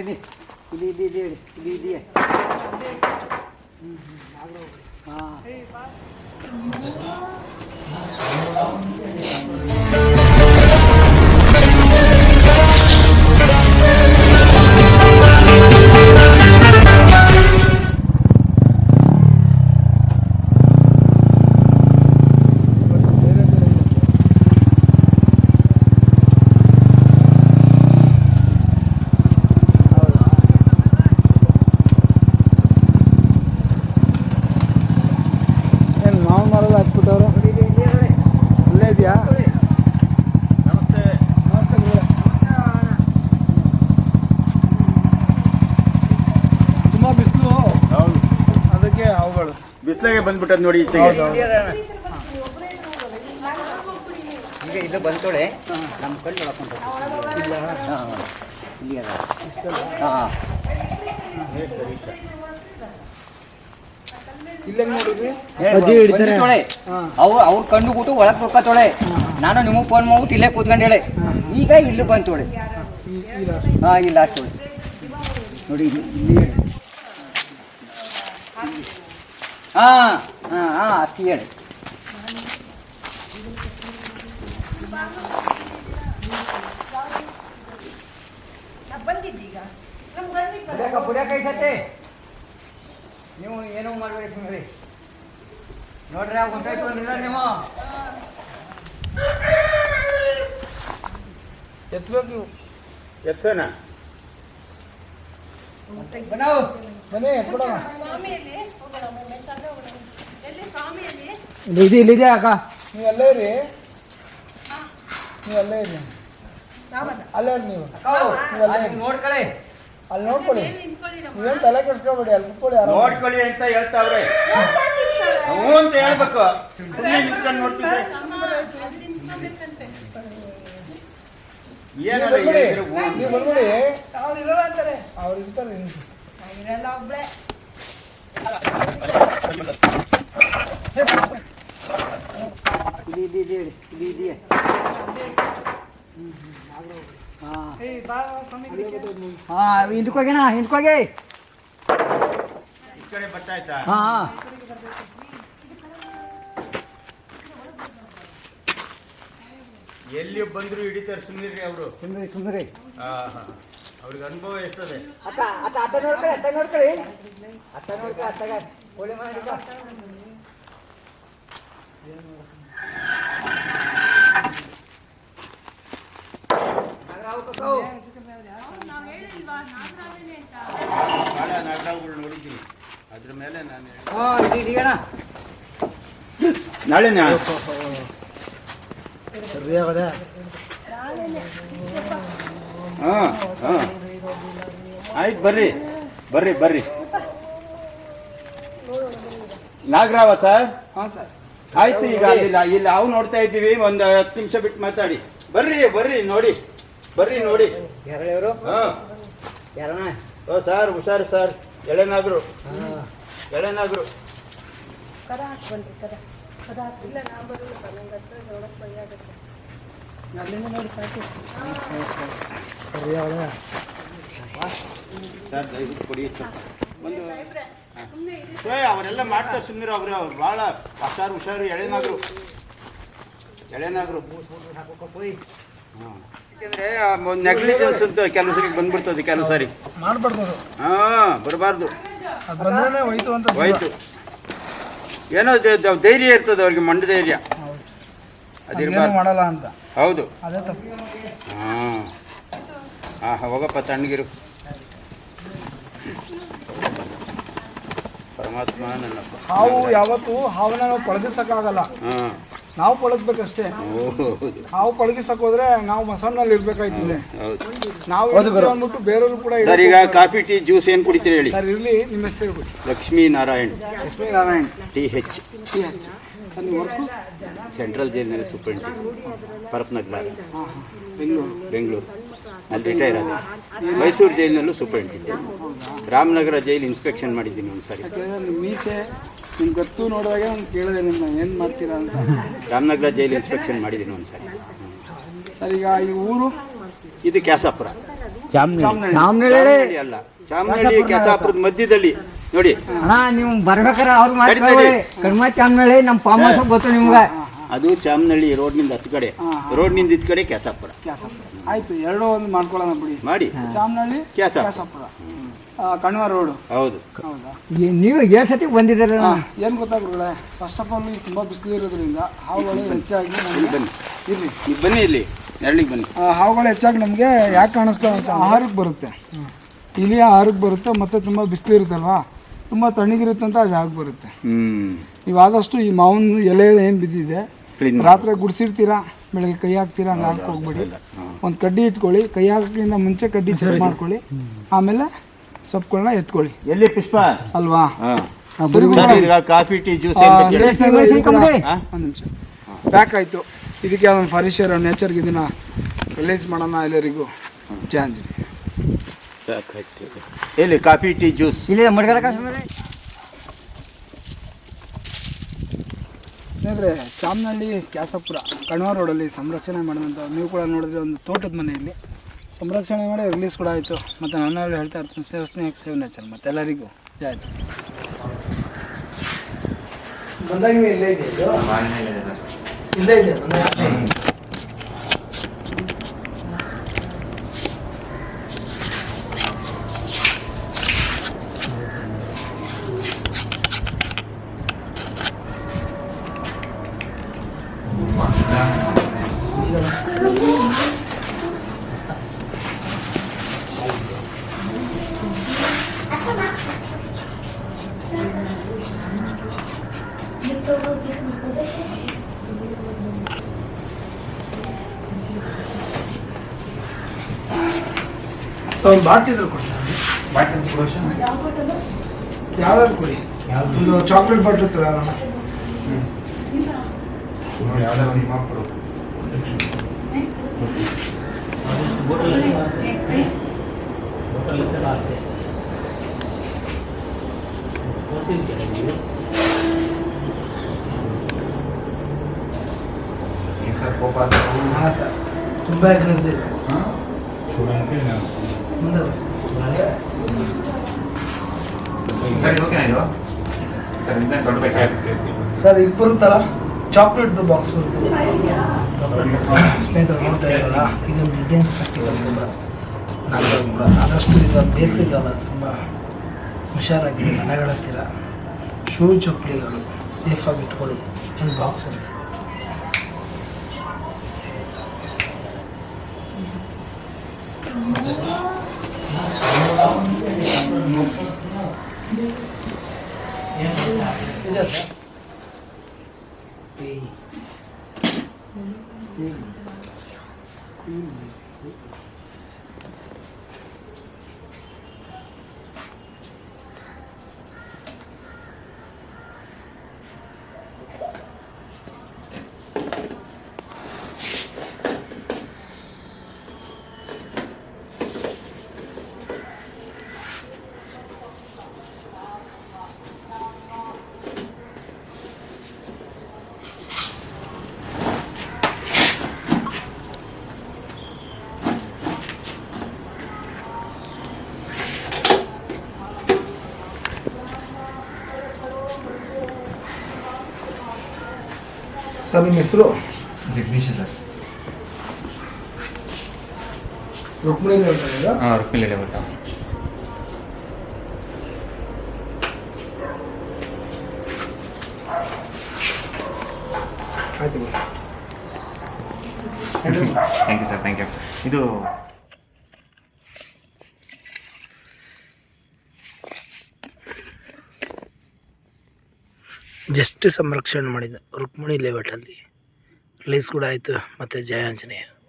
ಇಲ್ಲಿ ಇಲ್ಲಿ ಇಲ್ಲಿ ಇಲ್ಲಿ ಹೇಳಿ ಇಲ್ಲಿ ಇದೆಯಾ ಹಾಂ ಮಾವಿನ ಮರದ ಹಾಕ್ಬಿಟ್ಟವ್ರೆ ಅಲ್ಲೇ ಇದೆಯಾ? ನಮಸ್ತೆ ನಮಸ್ತೆ ಗುರುಗಳೇ. ತುಂಬಾ ಬಿಸಿಲು. ಅದಕ್ಕೆ ಅವುಗಳು ಬಿಸ್ಲಾಗೆ ಬಂದ್ಬಿಟ್ಟದ್ ನೋಡಿ ಇದು ಬಂತೋಳೆ ನಮ್ಮ ಕಣ್ಣು ಹಾಂ ಇಲ್ಲಿ. ಹಾಂ ಹಾಂ. ಅವ್ರು ಅವ್ರ ಕಣ್ಣು ಬಿಟ್ಟು ಒಳಗೆ ತೊಳೆ ನಾನು ನಿಮಗೆ ಫೋನ್ ಮಾಡ್ಬಿಟ್ಟು ಇಲ್ಲೇ ಕೂತ್ಕೊಂಡು ಹೇಳಿ. ಈಗ ಇಲ್ಲಿ ಬಂದು ತೊಳೆ ಹಾ ಇಲ್ಲ ಲಾಸ್ಟ್ ನೋಡಿ ಇಲ್ಲಿ ಹಾ ಹಾಂ ಹಾಂ ಅಷ್ಟು ಹೇಳಿ. ಬಂದಿದ್ದೀಗ. ನಮ್ಗೆ ಪುಡ್ಯಾಕ ಐಸತ್ತೆ ನೀವು ಏನೂ ಮಾಡಬೇಡಿ ಸುಮ್ಮನೆ ನೋಡ್ರಿ ಆ ಗೊತ್ತಾಯ್ತು ಅಂದಿಲ್ಲ ನೀವು. ಎತ್ಬೇಕು ನೀವು. ಎತ್ಸೋಣ. ಬನ್ನಾವು ಬನ್ನಿ ಎತ್ಬಿಡೋಣ ಸ್ವಾಮಿಯಲ್ಲಿ ಹೋಗೋಣ ಒಮ್ಮೆ ಹೋಗೋಣ ಎಲ್ಲಿ ಸ್ವಾಮಿಯಲ್ಲಿ ಇದು ಇಲ್ಲಿದೆ ಅಕ್ಕ ನೀವು ಅಲ್ಲೇ ಇರಿ. ನೀವು ಅಲ್ಲೇ ಇರಿ ಅಲ್ಲೇ ಇರಿ. ನೀವು ನೋಡ್ಕಳೆ ಅಲ್ಲಿ ನೋಡ್ಕೊಳ್ಳಿ. ನೀವೇನು ತಲೆ ಕೆಡ್ಸ್ಕೊಬೇಡಿ ಅಲ್ಲಿ ಕುತ್ಕೊಳ್ಳಿ ನೋಡ್ಕೊಳ್ಳಿ ಅಂತ ಹೇಳ್ತಾವ್ರೆ ಹ್ಞೂ ಅಂತ ಹೇಳ್ಬೇಕು. ನಿಂತ್ಕೊಂಡು ನೋಡ್ತಿದ್ರೆ. ನೀವು ಬರ್ಬೇಡಿ. ಅವ್ರು ಇರೋಲ್ಲ ಅಂತಾರೆ. ಅವ್ರು ಇರ್ತಾರೆ ಇರಲ್ಲ ಒಬ್ಳೆ. ಇಲ್ಲಿ ಇಲ್ಲಿ ಇಲ್ಲಿ ಹೇಳಿ. ಇಲ್ಲಿ ಇದೆಯಾ ಹಾಂ ಏ ಬಾ ಸ್ವಾಮಿ ಹಾಂ ಹಿಂದ್ಕೋಗ್ಯಾನ ಹಿಂದ್ಕೋಗಿ ಹಾಂ. ಎಲ್ಲಿ ಬಂದ್ರು ಹಿಡಿತಾರೆ ಸುಂದ್ರಿ ಅವರು. ಸುಮ್ಮನೆ ಸುಮ್ಮನೆ ಅವ್ರಿಗೆ ಅನುಭವ ಎಷ್ಟದೆ? ಅಕ್ಕ ಅತ್ತ ಅತ್ತ ನೋಡ್ಕೊಳ್ಳಿ ಅತ್ತ ನೋಡ್ಕೊಳ್ಳಿ. ಅತ್ತ ನೋಡ್ಕೊಳ್ಳಿ ಅತ್ತಗ. ಕೋಳಿ ಮಾಡಿ ನಾವು ಹೇಳಿಲ್ವಾ ನಾಗರಾಜನೇ ಅಂತ ಹೇಳಿದ್ದು. ಹಾಂ ಹಾಂ ಆಯ್ತು ಬರ್ರಿ ಬರ್ರಿ ಬರ್ರಿ ನಾಗರಾವ ಸರ್ ಹಾಂ ಸರ್ ಆಯ್ತು ಈಗ ಅಲ್ಲಿಲ್ಲ ಇಲ್ಲಿ ನಾವು ನೋಡ್ತಾ ಇದ್ದೀವಿ ಒಂದು ಹತ್ತು ನಿಮಿಷ ಬಿಟ್ಟು ಮಾತಾಡಿ ಬರ್ರಿ ಬರ್ರಿ ನೋಡಿ ಬರ್ರಿ ನೋಡಿ. ಯಾರವರು ಹಾ. ಸರ್ ಹುಷಾರು ಸರ್. ಎಳೆನಾಗ್ರು ಎಳೆನಾಗ್ರು ಕದ ಹಾಕಿ ಬನ್ರಿ ಕದ ಕದ ಹಾಕಿ. ಇಲ್ಲ ನಾ ಬರೋಲ್ಲ ನಂಗೆ ಹತ್ರ ನೋಡಕ್ ಭಯ ಆಗುತ್ತೆ ಅಲ್ಲಿಂದ ನೋಡಿ ಸಾಕು. ಸರಿ ಆಗದೆ ಸರ್ ದಯವಿಟ್ಟು ಕೊಡಿ ಸ್ವಲ್ಪ. ಒಂದು ಏ, ಅವರೆಲ್ಲ ಮಾಡ್ತಾರೆ ಸುಮ್ಮನೆ ಅವರು ಅವ್ರು ಭಾಳ ಹುಷಾರು ಹುಷಾರು ಎಳೆನಾಗ್ರು ಎಳೆನಾಗ್ರು ಯಾಕೆಂದ್ರೆ ನೆಗ್ಲಿಜೆನ್ಸ್ ಅಂತ ಕೆಲವು ಸರಿ ಬಂದ್ಬಿಡ್ತದೆ ಕೆಲವು ಸರಿ. ಮಾಡ್ಬಾರ್ದು ಅದು. ಹಾಂ ಬರಬಾರ್ದು. ಅದು ಬಂದ್ರೆ ಹೋಯ್ತು ಅಂತ. ಹೋಯ್ತು. ಏನೋ ದ- ಧೈರ್ಯ ಇರ್ತದೆ ಅವ್ರಿಗೆ ಮಂಡ ಧೈರ್ಯ. ಅದೇನು ಮಾಡಲ್ಲ ಅಂತ. ಹೌದು. ಅದೇ ತಪ್ಪು. ಹಾಂ. ಹಾಂ ಹೋಗಪ್ಪ ತಣ್ಣಗಿರು. ಪರಮಾತ್ಮ ನನ್ನಪ್ಪ. ಹಾವು ಯಾವತ್ತು ಹಾವನ್ನ ನಾವು ಪಳಗಿಸಕ್ಕಾಗಲ್ಲ. ಹಾಂ. ನಾವು ಪಳಗ್ಬೇಕಷ್ಟೇ. ನಾವು ಹಾವು ಪಳಗಿಸಕ್ ಹೋದ್ರೆ ನಾವು ಮಸಣ್ಣಲ್ಲಿ ಇರ್ಬೇಕಾಯ್ತದೆ. ಹೌದು ನಾವು ಅಂದ್ಬಿಟ್ಟು ಬೇರೆಯವರು ಕೂಡ ಸರ್ ಈಗ ಕಾಫಿ ಟೀ ಜ್ಯೂಸ್ ಏನು ಕುಡಿತೀರಿ ಹೇಳಿ? ಸರ್ ಇರ್ಲಿ ನಿಮ್ಮ ಹೆಸರು ಹೇಳ್ಬಿಡಿ. Lakshmi Narayan Lakshmi Narayan T H. T H sir ನೀವು ವರ್ಕು? ಸೆಂಟ್ರಲ್ ಜೈಲಿನಲ್ಲಿ ಹಾಂ ಹಾಂ. ಬೆಂಗಳೂರು. ಬೆಂಗಳೂರು. ಅಲ್ಲಿ ರಿಟೈರ್ ಆದ. ಮೈಸೂರು ಜೈಲಿನಲ್ಲೂ ಸೂಪರಿಂಟೆಂಡೆಂಟ್ ರಾಮನಗರ ಜೈಲ್ ಇನ್ಸ್ಪೆಕ್ಷನ್ ಮಾಡಿದ್ದೀನಿ ಒಂದು ಸಾರಿ ಮೀಸೆ ನಿಮ್ಗೆ ಗೊತ್ತು ನೋಡಿದಾಗ ನಾನು ಕೇಳಿದೆ ನಿಮ್ಮ ಏನು ಮಾಡ್ತೀರಾ ಅಂತ. ರಾಮನಗರ ಜೈಲ್ ಇನ್ಸ್ಪೆಕ್ಷನ್ ಮಾಡಿದ್ದೀನಿ ಒಂದು ಸಾರಿ. ಸರ್ ಈಗ ಈ ಊರು? ಇದು ಕ್ಯಾಸಾಪುರ. ಚಾಮನಹಳ್ಳಿ. ಚಾಮನಹಳ್ಳಿ. ಅಲ್ಲ. ಚಾಮನಹಳ್ಳಿ ಕ್ಯಾಸಾಪುರದ ಮಧ್ಯದಲ್ಲಿ. ನೋಡಿ. ಅಣ್ಣ ನೀವು ಬರ್ಬೇಕಾರೆ ಅವ್ರು ಕಡಿಮೆ ಚಾಮನಹಳ್ಳಿ ನಮ್ಮ ಫಾರ್ಮ್ ಹೌಸ್ ಗೊತ್ತು ನಿಮ್ಗೆ. ಅದು ಚಾಮನಹಳ್ಳಿ ರೋಡ್ನಿಂದ ಹತ್ತು ಕಡೆ. ರೋಡ್ನಿಂದ ರೋಡ್ನಿಂದ ಇದ್ ಕಡೆ ಕ್ಯಾಸಾಪುರ. ಕ್ಯಾಸಪುರ. ಆಯ್ತು ಎರಡು ಒಂದು ಮಾಡ್ಕೊಳ್ಳೋಣ ಬಿಡಿ. ಮಾಡಿ. ಚಾಮನಹಳ್ಳಿ ಕ್ಯಾಸಾಪುರ. ಕ್ಯಾಸಪುರ. ಕಣ್ವ ರೋಡು. ಹೌದು. ಹೌದಾ? ಈ- ನೀವು ಏಳು ಸತಿ ಬಂದಿದ್ದೀರ ಏನು ಗೊತ್ತಾಗ್ರಳೆ ಫಸ್ಟ್ ಆಫ್ ಆಲ್ ತುಂಬ ಬಿಸಿಲು ಇರೋದ್ರಿಂದ ಹಾವುಗಳು ಹೆಚ್ಚಾಗಿ ನಮಗೆ ಬನ್ನಿ. ಇಲ್ಲಿ ನೀವು ಬನ್ನಿ ಇಲ್ಲಿ. ನೆರಳಿಗೆ ಬನ್ನಿ. ಹಾವುಗಳು ಹೆಚ್ಚಾಗಿ ನಮಗೆ ಯಾಕೆ ಕಾಣಿಸ್ತಾವೆ ಅಂತ ಆಹಾರಕ್ಕೆ ಬರುತ್ತೆ. ಇಲಿ ಆಹಾರಕ್ಕೆ ಬರುತ್ತೆ ಮತ್ತು ತುಂಬ ಬಿಸಿಲು ಇರುತ್ತಲ್ವಾ? ತುಂಬ ತಣ್ಣಗಿರುತ್ತೆ ಅಂತ ಆ ಜಾಗಕ್ಕೆ ಬರುತ್ತೆ. ಹ್ಮ್. ನೀವು ಆದಷ್ಟು ಈ ಮಾವಿನ ಎಲೆ ಏನು ಬಿದ್ದಿದೆ ರಾತ್ರಿ ಗುಡಿಸಿರ್ತೀರಾ ಬೆಳಗ್ಗೆ ಕೈ ಹಾಕ್ತೀರಾ ಹಂಗೆ ಹಾಕಿ ಹೋಗ್ಬೇಡಿ ಒಂದು ಕಡ್ಡಿ ಇಟ್ಕೊಳ್ಳಿ ಕೈ ಹಾಕೋಕ್ಕಿಂತ ಮುಂಚೆ ಕಡ್ಡಿ ಚೆಕ್ ಮಾಡ್ಕೊಳ್ಳಿ. ಆಮೇಲೆ ಸೊಪ್ಪುಗಳನ್ನ ಎತ್ಕೊಳ್ಳಿ. ಎಲ್ಲಿ ಪುಷ್ಪ? ಅಲ್ವಾ? ಹಾ. ಸರಿ ಈಗ ಕಾಫಿ ಟೀ ಜ್ಯೂಸ್ ಏನ್ ಬೇಕು ಹೇಳಿ? ಒಂದು ನಿಮಿಷ. ಪ್ಯಾಕ್ ಆಯಿತು. ಇದಕ್ಕೆ ಅದೊಂದು ಫರ್ನಿಚರ್ ನೇಚರ್ಗೆ ಇದನ್ನ ರಿಲೀಸ್ ಮಾಡೋಣ ಎಲ್ಲರಿಗೂ. ಜಾಂಜಿ ಎಲ್ಲಿ ಕಾಫಿ ಟೀ ಜ್ಯೂಸ್? ಸ್ನೇಹಿತರೆ ಚಾಮನಹಳ್ಳಿ ಕ್ಯಾಸಪುರ ಕಣ್ವ ರೋಡಲ್ಲಿ ಸಂರಕ್ಷಣೆ ಮಾಡಿದಂಥ ನೀವು ಕೂಡ ನೋಡಿದ್ರೆ ಒಂದು ತೋಟದ ಮನೆ ಇಲ್ಲಿ ಸಂರಕ್ಷಣೆ ಮಾಡಿ ರಿಲೀಸ್ ಕೂಡ ಆಯಿತು. ಮತ್ತು ನನ್ನಲ್ಲಿ ಹೇಳ್ತಾ ಇರ್ತೀನಿ ಸೇವ್ ಸ್ನೇಹ ಸೇವ್ ನೇಚರ್ ಮತ್ತು ಎಲ್ಲರಿಗೂ ಜಾಯ್ತು ಬಂದಾಗ ಇಲ್ಲೇ ಇದೆ? ಇಲ್ಲೇ ಇದೆ ಒಂದು ಬಾಟ್ಲಿ ಇದ್ರೆ ಕೊಡ್ತಾರೆ ಯಾವ್ದಾದ್ರು ಕೊಡಿ. ಒಂದು ಚಾಕ್ಲೇಟ್ ಬಾಟ್ಲಿ ಇರ್ತಾರೆ ಅದನ್ನ ಹಾಂ ಸರ್ ತುಂಬ ಅಗ್ರೆಸಿವ್ ಸರ್, ಇದು ಬರುತ್ತಲ್ಲ? ಚಾಕ್ಲೇಟ್ದು ಬಾಕ್ಸ್ ಬರುತ್ತೆ ಸ್ನೇಹಿತರು, ನೋಡ್ತಾ ಇರಲ್ಲ ಇದೊಂದು ಇಂಡಿಯನ್ ಸ್ಪೆಕ್ಟಿಕಲ್ ಕೂಡ ನಾಲ್ಕು ಆದಷ್ಟು ಈಗ ಬೇಸಿಗೆಲ್ಲ ತುಂಬ ಹುಷಾರಾಗಿದೆ ಮನೆಗಳ ಹತ್ತಿರ ಶೂ ಚಪ್ಪಲಿಗಳು ಸೇಫಾಗಿ ಇಟ್ಕೊಳ್ಳಿ. ಒಂದು ಬಾಕ್ಸಲ್ಲಿ ಇದೆ ಸರ್ ಏಯ್. ಸರ್ ನಿಮ್ಮ ಹೆಸರು ಜಗದೀಶ್ ಸರ್. ರುಕ್ಮಿಣಿ ಹೇಳ್ತಾರೆ ಹಾಂ ರುಕ್ಮಿಲಿ ಒಟ್ಟ ಆಯ್ತು thank you sir thank you ಇದು ಜಸ್ಟ್ ಸಂರಕ್ಷಣೆ ಮಾಡಿದ ರುಕ್ಮಿಣಿ ಲೇಔಟಲ್ಲಿ. ರಿಲೀಸ್ ಕೂಡ ಆಯಿತು ಮತ್ತು ಜಯ ಆಂಜನೇಯ.